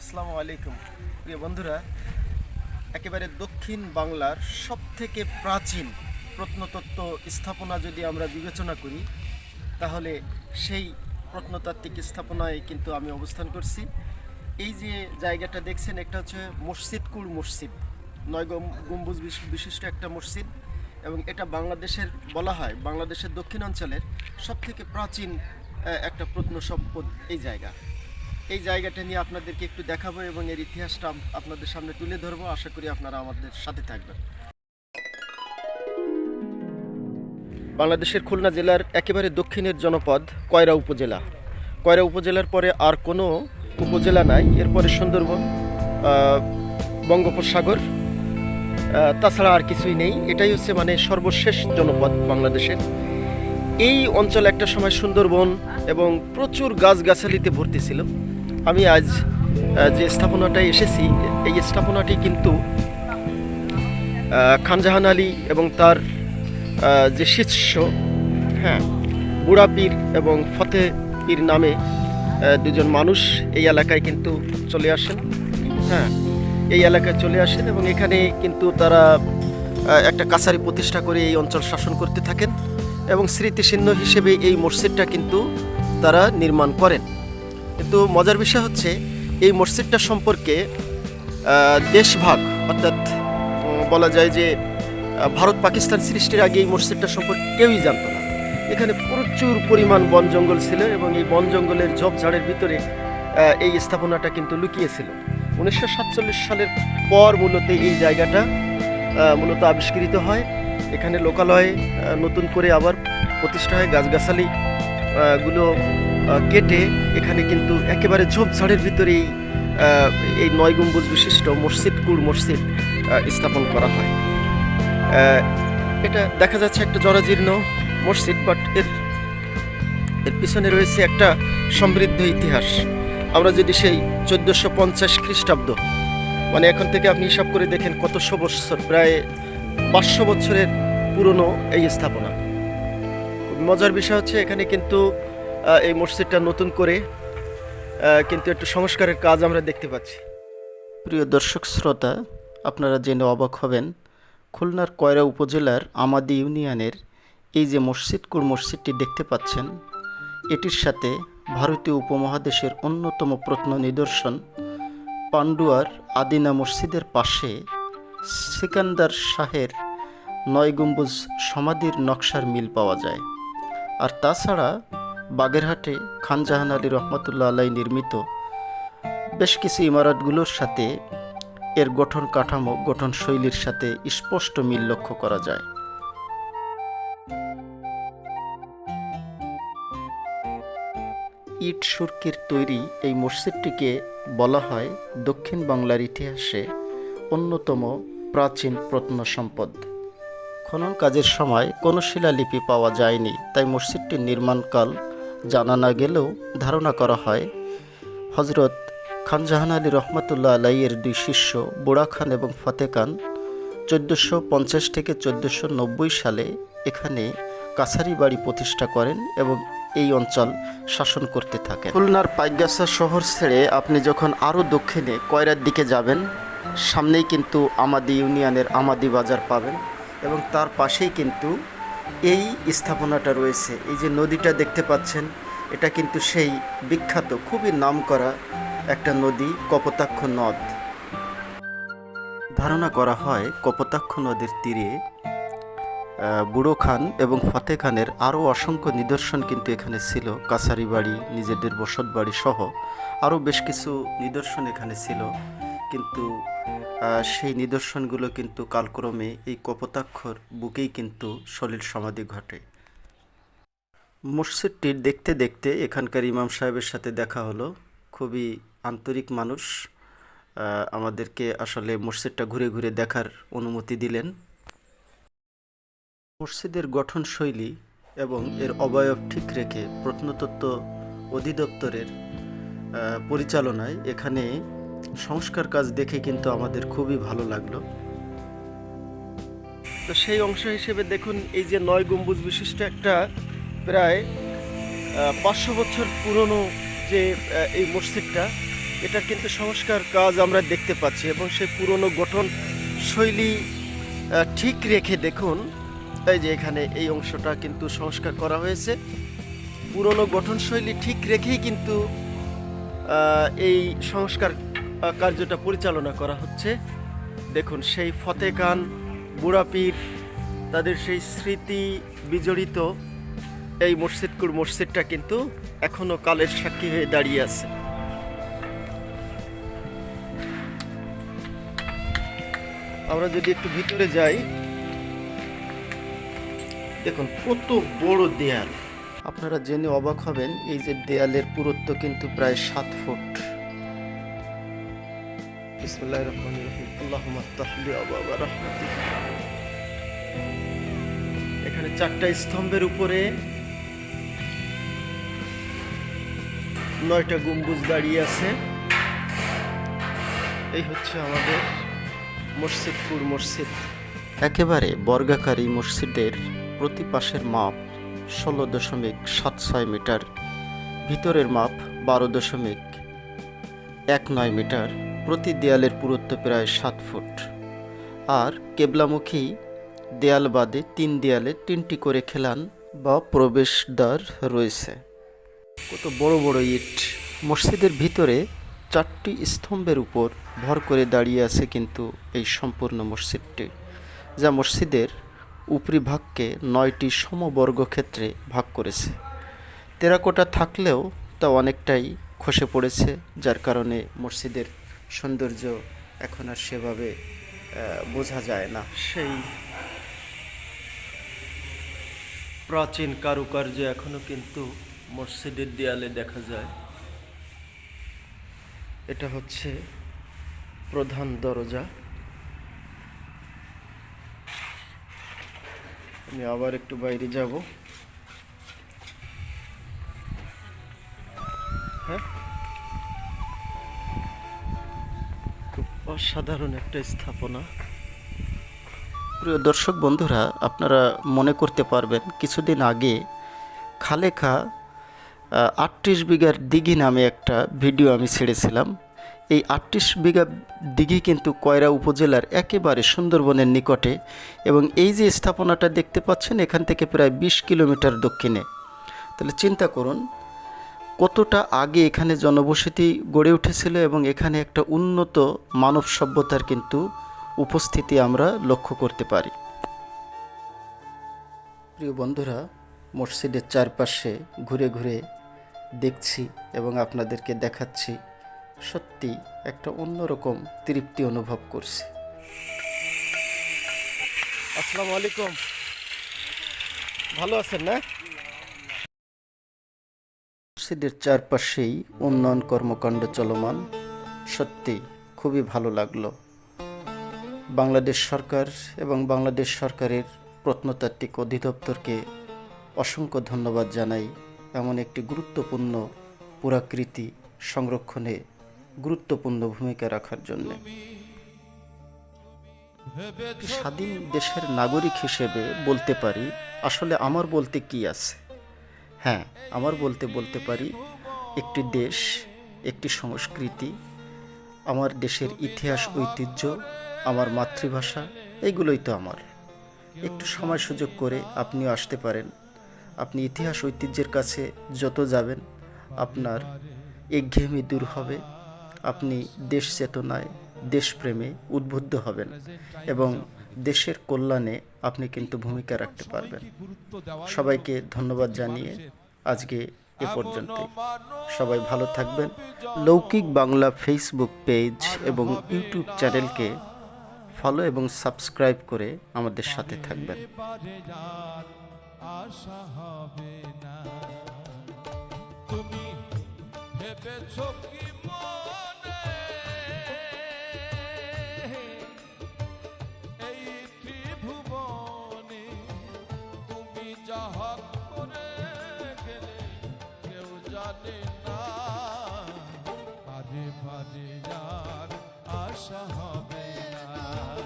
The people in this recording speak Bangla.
আসসালামু আলাইকুম। প্রিয় বন্ধুরা, একেবারে দক্ষিণ বাংলার সব থেকে প্রাচীন প্রত্নতত্ত্ব স্থাপনা যদি আমরা বিবেচনা করি, তাহলে সেই প্রত্নতাত্ত্বিক স্থাপনায় কিন্তু আমি অবস্থান করছি। এই যে জায়গাটা দেখছেন, একটা হচ্ছে মসজিদকুল মসজিদ, নয় গম- গম্বুজ বিশ- বিশিষ্ট একটা মসজিদ এবং এটা বাংলাদেশের বলা হয়, বাংলাদেশের দক্ষিণাঞ্চলের সব থেকে প্রাচীন একটা প্রত্ন সম্পদ এই জায়গা। এই জায়গাটা নিয়ে আপনাদেরকে একটু দেখাবো এবং এর ইতিহাসটা আপনাদের সামনে তুলে ধরবো। আশা করি আপনারা আমাদের সাথে থাকবেন। বাংলাদেশের খুলনা জেলার একেবারে দক্ষিণের জনপদ কয়রা উপজেলা। কয়রা উপজেলার পরে আর কোনো উপজেলা নাই। এরপরে সুন্দরবন বঙ্গোপসাগর তাছাড়া আর কিছুই নেই। এটাই হচ্ছে মানে সর্বশেষ জনপদ বাংলাদেশের। এই অঞ্চল একটা সময় সুন্দরবন এবং প্রচুর গাছগাছালিতে ভর্তি ছিল। আমি আজ যে স্থাপনাটায় এসেছি, এই স্থাপনাটি কিন্তু খানজাহান আলী এবং তার যে শিষ্য হ্যাঁ বুড়া পীর এবং ফতে পীর নামে দুজন মানুষ এই এলাকায় কিন্তু চলে আসেন হ্যাঁ এই এলাকায় চলে আসেন এবং এখানে কিন্তু তারা একটা কাছারি প্রতিষ্ঠা করে এই অঞ্চল শাসন করতে থাকেন এবং স্মৃতিচিহ্ন হিসেবে এই মসজিদটা কিন্তু তারা নির্মাণ করেন। কিন্তু মজার বিষয় হচ্ছে, এই মসজিদটা সম্পর্কে দেশভাগ, অর্থাৎ বলা যায় যে ভারত পাকিস্তান সৃষ্টির আগে এই মসজিদটা সম্পর্কে কেউই জানতো না। এখানে প্রচুর পরিমাণ বন জঙ্গল ছিল এবং এই বন জঙ্গলের ঝোপঝাড়ের ভিতরে এই স্থাপনাটা কিন্তু লুকিয়েছিল। উনিশশো সাতচল্লিশ সালের পর মূলত এই জায়গাটা মূলত আবিষ্কৃত হয়। এখানে লোকালয়ে নতুন করে আবার প্রতিষ্ঠা হয় গাছগাছালি গুলো কেটে এখানে কিন্তু একেবারে ঝোপঝাড়ের ভিতরেই এই নয় গম্বুজ বিশিষ্ট মসজিদ কুড় মসজিদ স্থাপন করা হয়। এটা দেখা যাচ্ছে একটা জরাজীর্ণ মসজিদ বাট এর এর পিছনে রয়েছে একটা সমৃদ্ধ ইতিহাস। আমরা যদি সেই চোদ্দোশো পঞ্চাশ খ্রিস্টাব্দ মানে এখন থেকে আপনি হিসাব করে দেখেন কতশো বছর প্রায় পাঁচশো বছরের পুরনো এই স্থাপনা। মজার বিষয় হচ্ছে এখানে কিন্তু এই মসজিদটা নতুন করে কিন্তু একটু সংস্কারের কাজ আমরা দেখতে পাচ্ছি। প্রিয় দর্শক, শ্রোতা, আপনারা জেনে অবাক হবেন, খুলনার কয়রা উপজেলার আমাদি ইউনিয়নের এই যে মসজিদকুর মসজিদটি দেখতে পাচ্ছেন, এটির সাথে ভারতীয় উপমহাদেশের অন্যতম প্রত্ন নিদর্শন, পান্ডুয়ার আদিনা মসজিদের পাশে সিকান্দার শাহের নয় গম্বুজ সমাধির নকশার মিল পাওয়া যায়। আর তাছাড়া বাগেরহাটে খানজাহান আলী রহমতুল্লাহ আলাই নির্মিত বেশ কিছু ইমারতগুলোর সাথে এর গঠন কাঠামো, গঠন শৈলীর সাথে স্পষ্ট মিল লক্ষ্য করা যায়। ইট সুরকির তৈরি এই মসজিদটিকে বলা হয় দক্ষিণ বাংলার ইতিহাসে অন্যতম প্রাচীন প্রত্ন সম্পদ খনন কাজের সময় কোনো শিলালিপি পাওয়া যায়নি, তাই মসজিদটির নির্মাণকাল জানা না গেলেও ধারণা করা হয় হজরত খানজাহান আলী রহমতুল্লাহ আলাইয়ের দুই শিষ্য বুড়া খান এবং ফতে খান চোদ্দোশো পঞ্চাশ থেকে চোদ্দোশো নব্বই সালে এখানে কাছারি বাড়ি প্রতিষ্ঠা করেন এবং এই অঞ্চল শাসন করতে থাকেন। খুলনার পাইগাছা শহর ছেড়ে আপনি যখন আরও দক্ষিণে কয়রার দিকে যাবেন, সামনেই কিন্তু আমাদি ইউনিয়নের আমাদি বাজার পাবেন। এবং তার পাশেই কিন্তু এই স্থাপনাটা রয়েছে। এই যে নদীটা দেখতে পাচ্ছেন, এটা কিন্তু সেই বিখ্যাত, খুবই নামকরা একটা নদী, কপোতাক্ষ নদ। ধারণা করা হয় কপোতাক্ষ নদীর তীরে বুড়ো খান এবং ফতে খানের আরও অসংখ্য নিদর্শন কিন্তু এখানে ছিল। কাছারি বাড়ি, নিজেদের বসত বাড়ি সহ আরও বেশ কিছু নিদর্শন এখানে ছিল। কিন্তু সেই নিদর্শনগুলো কিন্তু কালক্রমে এই কপোতাক্ষর বুকেই কিন্তু সলিল সমাধি ঘটে। মসজিদটির দেখতে দেখতে এখানকার ইমাম সাহেবের সাথে দেখা হলো। খুবই আন্তরিক মানুষ আমাদেরকে আসলে মসজিদটা ঘুরে ঘুরে দেখার অনুমতি দিলেন। মসজিদের গঠনশৈলী এবং এর অবয়ব ঠিক রেখে প্রত্নতত্ত্ব অধিদপ্তরের পরিচালনায় এখানে সংস্কার কাজ দেখে কিন্তু আমাদের খুবই ভালো লাগল। তো সেই অংশ হিসেবে দেখুন, এই যে নয় গম্বুজ বিশিষ্ট একটা প্রায় পাঁচশো বছর পুরনো যে এই মসজিদটা এটা কিন্তু সংস্কার কাজ আমরা দেখতে পাচ্ছি এবং সেই পুরনো গঠন শৈলী ঠিক রেখে দেখুন, এই যে এখানে এই অংশটা কিন্তু সংস্কার করা হয়েছে। পুরনো গঠনশৈলী ঠিক রেখেই কিন্তু এই সংস্কার কার্যটা পরিচালনা করা হচ্ছে। দেখুন, সেই ফতেকান বুড়াপীর, তাদের সেই স্মৃতি বিজড়িত এই মসজিদকুর মসজিদটা কিন্তু এখনও কালের সাক্ষী হয়ে দাঁড়িয়ে আছে। আমরা যদি একটু ভিতরে যাই, দেখুন, কত বড় দেয়াল। আপনারা জেনে অবাক হবেন, এই যে দেয়ালের পুরুত্ব কিন্তু প্রায় সাত ফুট। বিসমিল্লাহির রহমানির রহিম এখানে চারটা স্তম্ভের উপরে নয়টা গম্বুজ দাঁড়িয়ে আছে। এই হচ্ছে আমাদের মসজিদপুর মসজিদ। একেবারে বর্গাকারী মসজিদের প্রতি পাশের মাপ ষোলো দশমিক সাত ছয় মিটার, ভিতরের মাপ বারো দশমিক এক নয় মিটার প্রতি দেয়ালের পুরুত্ব প্রায় সাত ফুট। আর কেবলামুখী দেয়াল বাদে তিন দেয়ালে তিনটি করে খেলান বা প্রবেশদ্বার রয়েছে। কত বড় বড় ইট। মসজিদের ভিতরে চারটি স্তম্ভের উপর ভর করে দাঁড়িয়ে আছে কিন্তু এই সম্পূর্ণ মসজিদটি, যা মসজিদের উপরি ভাগকে নয়টি সমবর্গ ক্ষেত্রে ভাগ করেছে। তেরাকোটা থাকলেও তা অনেকটাই খসে পড়েছে, যার কারণে মসজিদের সৌন্দর্য এখন আর সেভাবে বোঝা যায় না। সেই প্রাচীন কারুকার্য এখনও কিন্তু মসজিদের দেয়ালে দেখা যায়। এটা হচ্ছে প্রধান দরজা। আমি আবার একটু বাইরে যাব। হ্যাঁ? অসাধারণ একটা স্থাপনা। প্রিয় দর্শক বন্ধুরা, আপনারা মনে করতে পারবেন, কিছুদিন আগে খালেখা আটত্রিশ বিঘার দিঘি নামে একটা ভিডিও আমি ছেড়েছিলাম। এই আটত্রিশ বিঘা দিঘি কিন্তু কয়রা উপজেলার একেবারে সুন্দরবনের নিকটে এবং এই যে স্থাপনাটা দেখতে পাচ্ছেন, এখান থেকে প্রায় বিশ কিলোমিটার দক্ষিণে। তাহলে চিন্তা করুন কতটা আগে এখানে জনবসতি গড়ে উঠেছিল এবং এখানে একটা উন্নত মানব সভ্যতার কিন্তু উপস্থিতি আমরা লক্ষ্য করতে পারি। প্রিয় বন্ধুরা, মসজিদের চারপাশে ঘুরে ঘুরে দেখছি এবং আপনাদেরকে দেখাচ্ছি, সত্যি একটা অন্যরকম তৃপ্তি অনুভব করছি। আসসালামু আলাইকুম। ভালো আছেন না? মসজিদের চারপাশেই উন্নয়ন কর্মকাণ্ড চলমান। সত্যি খুবই ভালো লাগল। বাংলাদেশ সরকার এবং বাংলাদেশ সরকারের প্রত্নতাত্ত্বিক অধিদপ্তরকে অসংখ্য ধন্যবাদ জানাই এমন একটি গুরুত্বপূর্ণ পুরাকৃতি সংরক্ষণে গুরুত্বপূর্ণ ভূমিকা রাখার জন্য। স্বাধীন দেশের নাগরিক হিসেবে বলতে পারি, আসলে আমার বলতে কি আছে? হ্যাঁ আমার বলতে বলতে পারি, একটি দেশ, একটি সংস্কৃতি, আমার দেশের ইতিহাস, ঐতিহ্য, আমার মাতৃভাষা, এগুলোই তো আমার। একটু সময় সুযোগ করে আপনিও আসতে পারেন। আপনি ইতিহাস, ঐতিহ্যের কাছে যত যাবেন, আপনার একঘেয়েমি দূর হবে, আপনি দেশ চেতনায়, দেশপ্রেমে উদ্বুদ্ধ হবেন এবং দেশের কল্যাণে আপনি কিন্তু ভূমিকা রাখতে পারবেন। সবাইকে ধন্যবাদ জানিয়ে আজকে এ পর্যন্ত সবাই ভালো থাকবেন। লৌকিক বাংলা ফেসবুক পেজ এবং ইউটিউব চ্যানেলকে ফলো এবং সাবস্ক্রাইব করে আমাদের সাথে থাকবেন। তুমি ভেবেছ কি মনে যাহা করে গেলে কেউ জানে না। পারে পারে যার আশা হবে না।